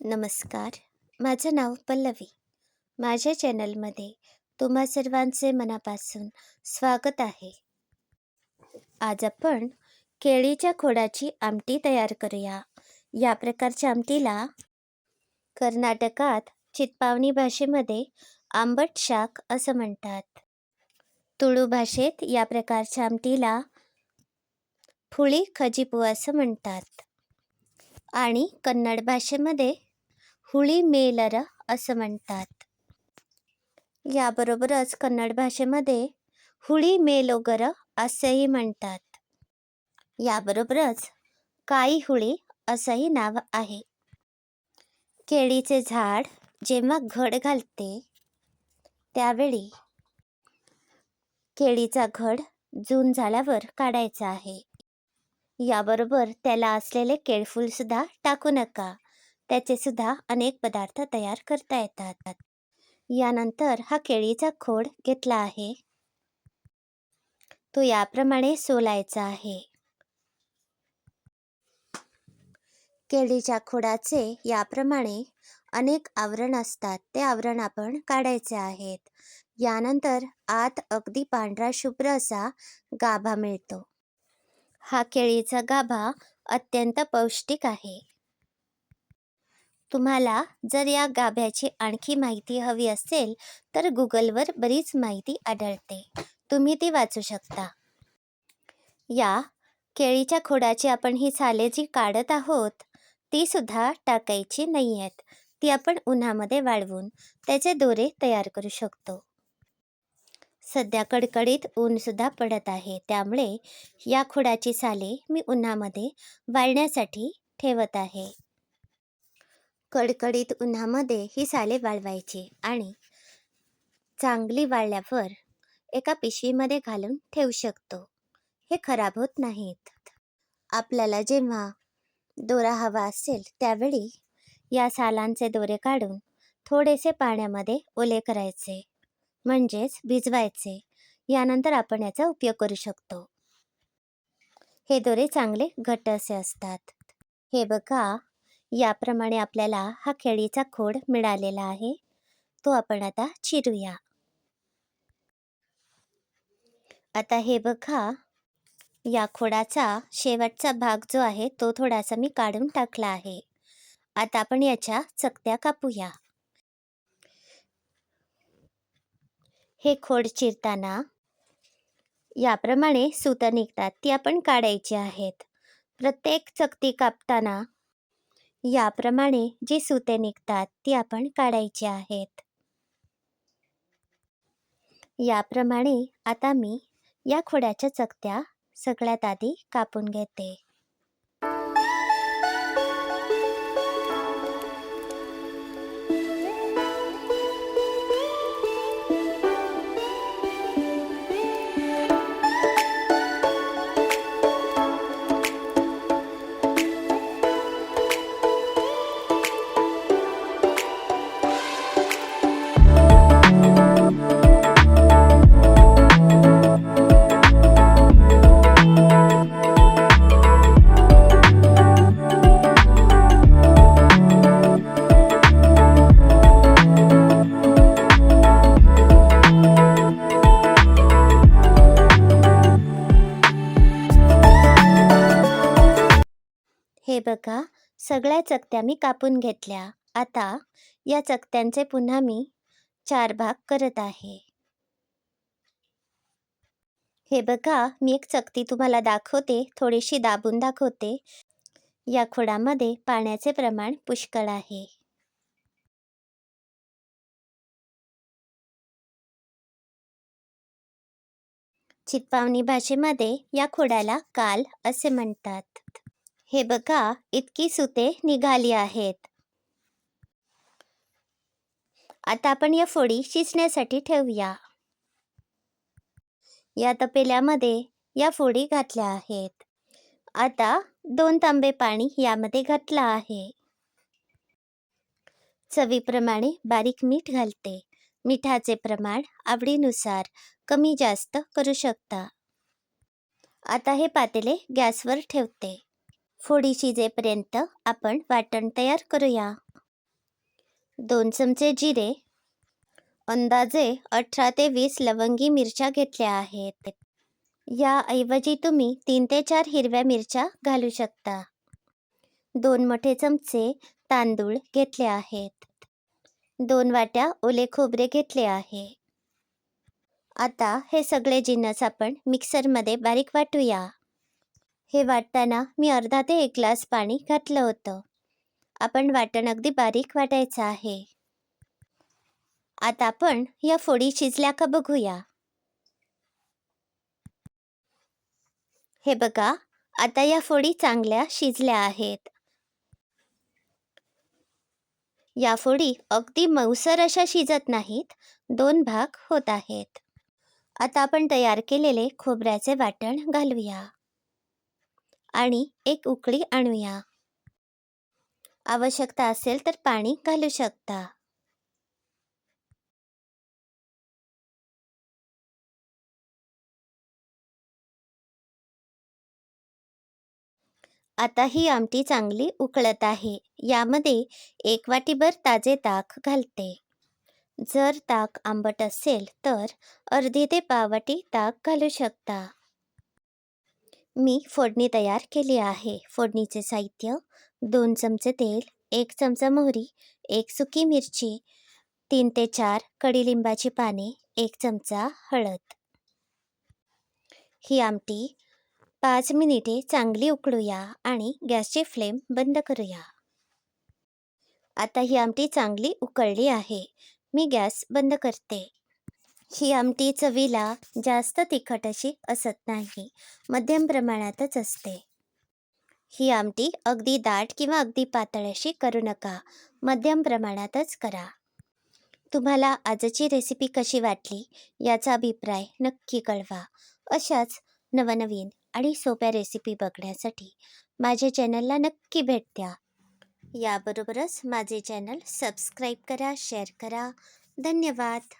नमस्कार. माझं नाव पल्लवी. माझ्या चॅनलमध्ये तुम्हा सर्वांचे मनापासून स्वागत आहे. आज आपण केळीच्या खोडाची आमटी तयार करूया. या प्रकारच्या आमटीला कर्नाटकात चितपावणी भाषेमध्ये आंबट शाक असं म्हणतात. तुळू भाषेत या प्रकारच्या आमटीला फुळी खजीपू असं म्हणतात. आणि कन्नड भाषेमध्ये हुळी मेलर असं म्हणतात. याबरोबरच कन्नड भाषेमध्ये हुळी मेलोगर असंही म्हणतात. याबरोबरच काई हुळी असंही नाव आहे. केळीचे झाड जेव्हा घड घालते त्यावेळी केळीचा घड जून झाल्यावर काढायचा आहे. याबरोबर त्याला असलेले केळफूल सुद्धा टाकू नका. त्याचे सुद्धा अनेक पदार्थ तयार करता येतात. यानंतर हा केळीचा खोड घेतला आहे. तो याप्रमाणे सोलायचा आहे. केळीच्या खोडाचे याप्रमाणे अनेक आवरण असतात. ते आवरण आपण काढायचे आहेत. यानंतर आत अगदी पांढरा शुभ्र असा गाभा मिळतो. हा केळीचा गाभा अत्यंत पौष्टिक आहे. तुम्हाला जर या गाभ्याची आणखी माहिती हवी असेल तर गुगलवर बरीच माहिती आढळते. तुम्ही ती वाचू शकता. या केळीच्या खोडाची आपण ही साले जी काढत आहोत ती सुद्धा टाकायची नाही आहेत ती आपण उन्हामध्ये वाळवून त्याचे दोरे तयार करू शकतो. सध्या कडकडीत ऊनसुद्धा पडत आहे. त्यामुळे या खोडाची साले मी उन्हामध्ये वाळण्यासाठी ठेवत आहे. कडकडीत उन्हामध्ये ही साले वाळवायची आणि चांगली वाळल्यावर एका पिशवीमध्ये घालून ठेवू शकतो. हे खराब होत नाहीत. आपल्याला जेव्हा दोरा हवा असेल त्यावेळी या सालांचे दोरे काढून थोडेसे पाण्यामध्ये ओले करायचे म्हणजेच भिजवायचे. यानंतर आपण याचा उपयोग करू शकतो. हे दोरे चांगले घट्ट असे असतात. हे बघा याप्रमाणे आपल्याला हा केळीचा खोड मिळालेला आहे. तो आपण आता चिरूया. आता हे बघा. या खोडाचा शेवटचा भाग जो आहे तो थोडासा मी काढून टाकला आहे. आता आपण याच्या चकत्या कापूया. हे खोड चिरताना याप्रमाणे सुतं निघतात. ती आपण काढायची आहेत. प्रत्येक चकती कापताना याप्रमाणे जी सुते निघतात ती आपण काढायची आहेत. याप्रमाणे आता मी या खोड्याच्या चकत्या सगळ्यात आधी कापून घेते. हे बघा सगळ्या चकत्या मी कापून घेतल्या. आता या चकत्यांचे पुन्हा मी चार भाग करत आहे. हे बघा मी एक चकती तुम्हाला दाखवते थोडीशी दाबून दाखवते. या खोडामध्ये पाण्याचे प्रमाण पुष्कळ आहे. चितपावनी भाषेमध्ये या खोडाला काल असे म्हणतात. हे बघा इतकी सुते निघाली आहेत. आता आपण या फोडी शिजण्यासाठी ठेवूया. या तपेल्यामध्ये या फोडी घातल्या आहेत. आता दोन तांबे पाणी यामध्ये घातलं आहे. चवीप्रमाणे बारीक मीठ घालते. मिठाचे प्रमाण आवडीनुसार कमी जास्त करू शकता. आता हे पातेले गॅसवर ठेवते. फोडी शिजेपर्यंत आपण वाटण तयार करूया. दोन चमचे जिरे अंदाजे अठरा ते वीस लवंगी मिरच्या घेतल्या आहेत. याऐवजी तुम्ही तीन ते चार हिरव्या मिरच्या घालू शकता. दोन मोठे चमचे तांदूळ घेतले आहेत. दोन वाट्या ओले खोबरे घेतले आहे. आता हे सगळे जिन्नस आपण मिक्सरमध्ये बारीक वाटूया. हे वाटताना मी अर्धा ते एक ग्लास पाणी घातलं होतं. आपण वाटण अगदी बारीक वाटायचं आहे. आता आपण या फोडी शिजल्या का बघूया. हे बघा आता या फोडी चांगल्या शिजल्या आहेत. या फोडी अगदी मऊसर अशा शिजत नाहीत दोन भाग होत आहेत. आता आपण तयार केलेले खोबऱ्याचे वाटण घालूया. आणि एक उकळी आणूया. आवश्यकता असेल तर पाणी घालू शकता. आता ही आमटी चांगली उकळत आहे. यामध्ये एक वाटीभर ताजे ताक घालते. जर ताक आंबट असेल तर अर्धी ते पावटी ताक घालू शकता. मी फोडणी तयार केली आहे. फोडणीचे साहित्य दोन चमचे तेल एक चमचा मोहरी एक सुकी मिरची तीन ते चार कडीलिंबाची पाने एक चमचा हळद. ही आमटी पाच मिनिटे चांगली उकळूया आणि गॅसची फ्लेम बंद करूया. आता ही आमटी चांगली उकळली आहे. मी गॅस बंद करते. ही आमटी चवीला जास्त तिखट अशी असत नाही मध्यम प्रमाणातच असते. ही आमटी अगदी दाट किंवा अगदी पातळ अशी करू नका मध्यम प्रमाणातच करा. तुम्हाला आजची रेसिपी कशी वाटली याचा अभिप्राय नक्की कळवा. अशाच नवनवीन आणि सोप्या रेसिपी बघण्यासाठी माझ्या चॅनलला नक्की भेट द्या. याबरोबरच माझे चॅनल सबस्क्राईब करा शेअर करा. धन्यवाद!